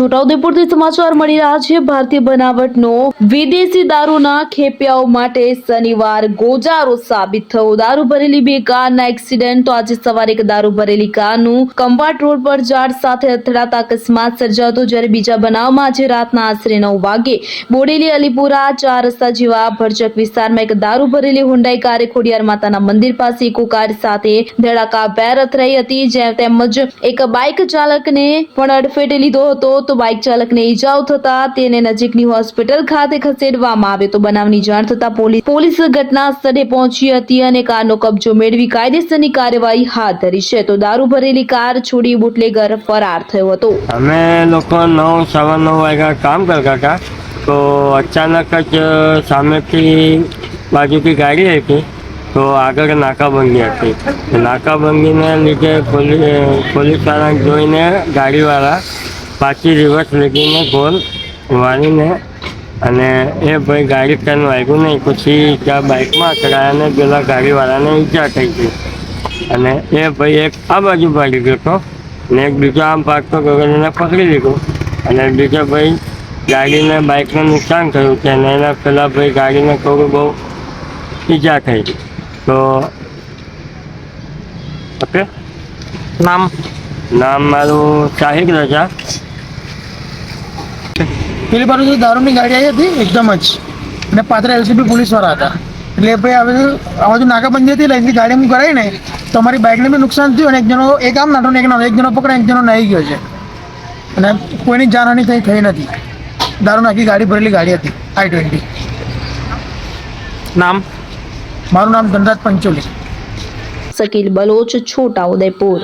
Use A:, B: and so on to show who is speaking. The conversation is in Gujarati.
A: છોટાઉદેપુરથી સમાચાર મળી રહ્યા છે. ભારતીય બનાવટનો વિદેશી દારૂના ખેપિયાઓ માટે શનિવાર ગોજારો સાબિત થયો. દારૂ ભરેલી બે કારના એક્સિડન્ટ. તો આજે સવારે એક દારૂ ભરેલી કારનું કંપાટ રોડ પર ઝાડ સાથે અથડાતા અકસ્માત સર્જાતો જ્યારે બીજા બનાવમાં આજે રાતના આશરે નવ વાગે બોડેલી, અલીપુરા, ચાર રસ્તા જેવા ભરચક વિસ્તારમાં એક દારૂ ભરેલી હુંડાઈ કારે ખોડિયાર માતાના મંદિર પાસે ઇકો કાર સાથે ધડાકાભેર અથડાઈ હતી, જેમ તેમજ એક બાઇક ચાલકને પણ અડફેટે લીધો હતો. તો બાઇક ચાલકને ઈજાઓ થતા તેને નજીકની હોસ્પિટલ ખાતે ખસેડવામાં આવ્યો તો બનાવની જાણ થતા પોલીસ ઘટના સ્થળે પહોંચી હતી અને કારનો કબજો મેળવી કાયદેસરની કાર્યવાહી હાથ ધરી છે. તો દારૂ ભરેલી કાર છોડી બુટલેગર ફરાર થયો હતો.
B: અમે લોકો નવ, સવા નવ વાગ્યા કામ કરતા હતા તો અચાનક જ સામેથી બાજુથી ગાડી હતી તો આગળ નાકાબંધી હતી. નાકાબંધીને લીધે પોલીસ પોલીસવાળા જોઈને ગાડીવાળા પાછી રિવર્સ લીધીને ગોલ વાળીને અને એ ભાઈ ગાડી કાન વાગ્યું નહીં. પછી ત્યાં બાઇકમાં અથડાયા અને પેલા ગાડીવાળાને ઈજા થઈ ગઈ. અને એ ભાઈ એક આ બાજુ ભાગી ગયો હતો. ને એક બીજો આમ પાકતો ગયો એને પકડી લીધો. અને બીજો ભાઈ ગાડીને બાઇકને નુકસાન થયું છે અને એના પેલા ભાઈ ગાડીને થોડું બહુ ઈજા થઈ તો ઓકે?
C: નામ?
B: નામ મારું શાહિદ રજા.
C: પેલી બાજુ દારૂની ગાડી આવી હતી એકદમ જ. અને પાત્ર એલસીબી પોલીસવાળા હતા. એટલે ભાઈ હવે આ બાજુ નાકાબંધી હતી એટલે એની ગાડી હું કરાવીને તો અમારી બાઇકને બી નુકસાન થયું અને એક જણો એક આમ નાટો ને એક નાનો એક જણો પકડે એક જણો નાહી ગયો છે. અને કોઈની જાનહાની થઈ થઈ નથી. દારૂ નાખી ગાડી ભરેલી ગાડી હતી આઈ ટ્વેન્ટી
D: નામ?
C: મારું નામ ધનરાજ પંચોલી.
A: શકીલ બલોચ છોટા ઉદયપુર.